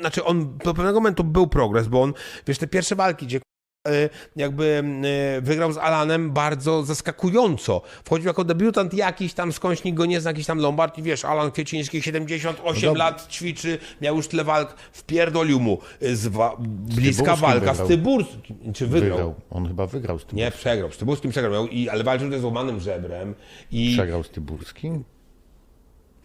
znaczy on do pewnego momentu był progres, bo on, wiesz, te pierwsze walki, gdzie e, jakby e, wygrał z Alanem bardzo zaskakująco. Wchodził jako debiutant jakiś tam, skądś nikt go nie zna, jakiś tam Lombard i wiesz, Alan Kwieciński, 78 No lat, ćwiczy, miał już tyle walk, wpierdolił mu z bliska Tyburskim walka z wygrał. Tyburskim. Czy wygrał? Wygrał. On chyba wygrał z tym. Nie, przegrał. Z Tyburskim przegrał, i, ale walczył ze złamanym żebrem i... Przegrał z Tyburskim?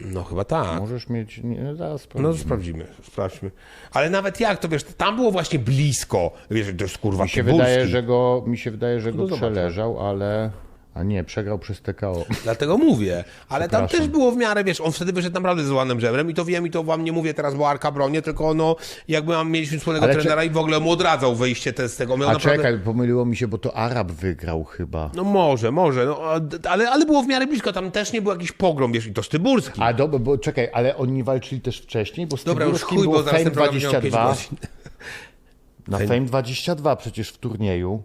No chyba tak. Możesz mieć. Nie, zaraz No sprawdzimy. sprawdzimy, sprawdźmy. Ale nawet jak, to wiesz, tam było właśnie blisko. Wiesz, to jest kurwa Mi się wydaje, że go, mi się wydaje, że go No przeleżał, ale. A nie, przegrał przez TKO. Dlatego mówię. Ale tam też było w miarę, wiesz, on wtedy wyszedł naprawdę z złamanym żebrem i to wiem i to wam nie mówię teraz, bo Arka bronię, tylko no, jakby mam, mieliśmy wspólnego Ale trenera i w ogóle mu odradzał wyjście te, z tego. Miał A naprawdę... czekaj, pomyliło mi się, bo to Arab wygrał chyba. No może, może, no, ale, ale było w miarę blisko, tam też nie był jakiś pogrom, wiesz, i to z Tyburskim. A dobra, bo czekaj, ale oni walczyli też wcześniej, bo z Dobra, już chuj, bo zaraz ten program będzie miał 22. 5 godzin. Na Fame 22 przecież w turnieju.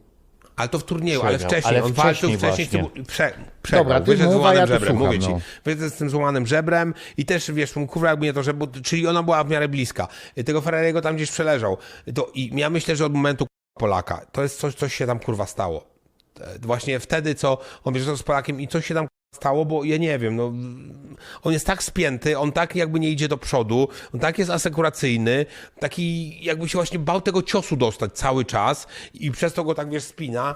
Ale to w turnieju, ale wcześniej. ale on walczył wcześniej wcześniej. właśnie. Tybu- Prze, przegrał. Dobra, ty wyszedł z złamanym ja żebrem, słucham, mówię ci. no. Wyszedł z tym złamanym żebrem i też, wiesz, kurwa, jakby nie to, że, bo, czyli ona była w miarę bliska. Tego Ferrariego tam gdzieś przeleżał. To, I ja myślę, że od momentu Polaka, to jest coś, coś się tam, kurwa, stało. E, Właśnie wtedy, co on bierze z Polakiem i coś się tam stało, bo ja nie wiem, no, on jest tak spięty, on tak jakby nie idzie do przodu, on tak jest asekuracyjny, taki jakby się właśnie bał tego ciosu dostać cały czas i przez to go tak, wiesz, spina.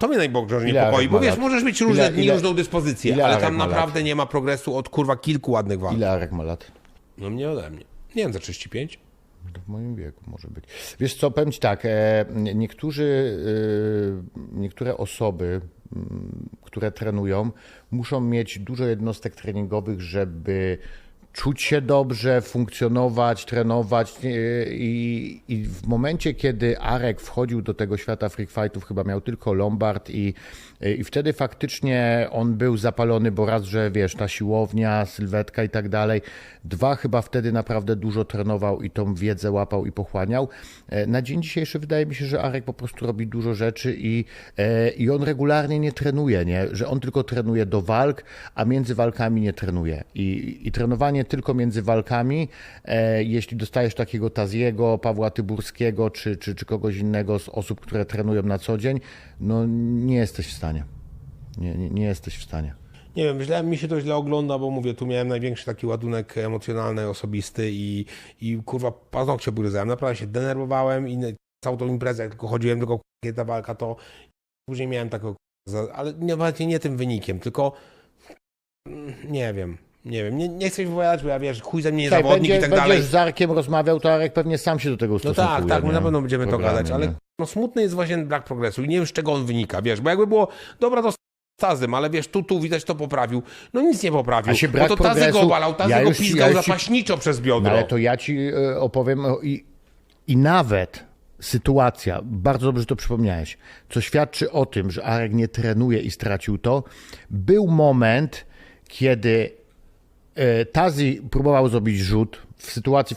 To mnie najbardziej niepokoi, bo wiesz, lat? możesz mieć różne Ile- dni, ile- różną dyspozycję, ile ale Arek tam ma lat? naprawdę nie ma progresu od kurwa kilku ładnych walk. Ile Arek ma lat? No mnie ode mnie. Nie wiem, za 35? To w moim wieku może być. Wiesz co, powiem ci tak, e, niektórzy, e, niektóre osoby, mm, które trenują, muszą mieć dużo jednostek treningowych, żeby czuć się dobrze, funkcjonować, trenować i, i w momencie, kiedy Arek wchodził do tego świata freak fightów, chyba miał tylko Lombard i, i wtedy faktycznie on był zapalony, bo raz, że wiesz, ta siłownia, sylwetka i tak dalej, dwa, chyba wtedy naprawdę dużo trenował i tą wiedzę łapał i pochłaniał. E, Na dzień dzisiejszy wydaje mi się, że Arek po prostu robi dużo rzeczy i, e, i on regularnie nie trenuje, nie? że on tylko trenuje do walk, a między walkami nie trenuje. I, i trenowanie tylko między walkami, e, jeśli dostajesz takiego Taziego, Pawła Tyburskiego czy, czy, czy kogoś innego z osób, które trenują na co dzień, no nie jesteś w stanie. Nie, nie, nie jesteś w stanie. Nie wiem, źle, mi się to źle ogląda, bo mówię, tu miałem największy taki ładunek emocjonalny, osobisty i, i kurwa paznokcie gryzałem. Naprawdę się denerwowałem i całą tą imprezę, jak tylko chodziłem, tylko kiedy ta walka, to później miałem taką, ale nie, nie tym wynikiem, tylko mm, nie wiem, nie wiem, nie, nie chcę się wypowiadać, bo ja wiesz, chuj ze mnie nie Słuchaj, zawodnik będzie, i tak dalej. Będziesz z Arkiem rozmawiał, to Arek pewnie sam się do tego No ustosunkuje. tak, tak, my nie? na pewno będziemy to Programie, gadać, ale nie? no, smutny jest właśnie brak progresu i nie wiem z czego on wynika, wiesz, bo jakby było, dobra to Tazem, ale wiesz, tu, tu widać to poprawił, no nic nie poprawił, A się brak bo to Tazy go progresu- obalał, Tazy ja go już pizgał ja już ci- zapaśniczo przez biodro. No ale to ja ci e, opowiem o, i, i nawet sytuacja, bardzo dobrze to przypomniałeś, co świadczy o tym, że Arek nie trenuje i stracił to, był moment, kiedy Tazi próbował zrobić rzut w sytuacji, w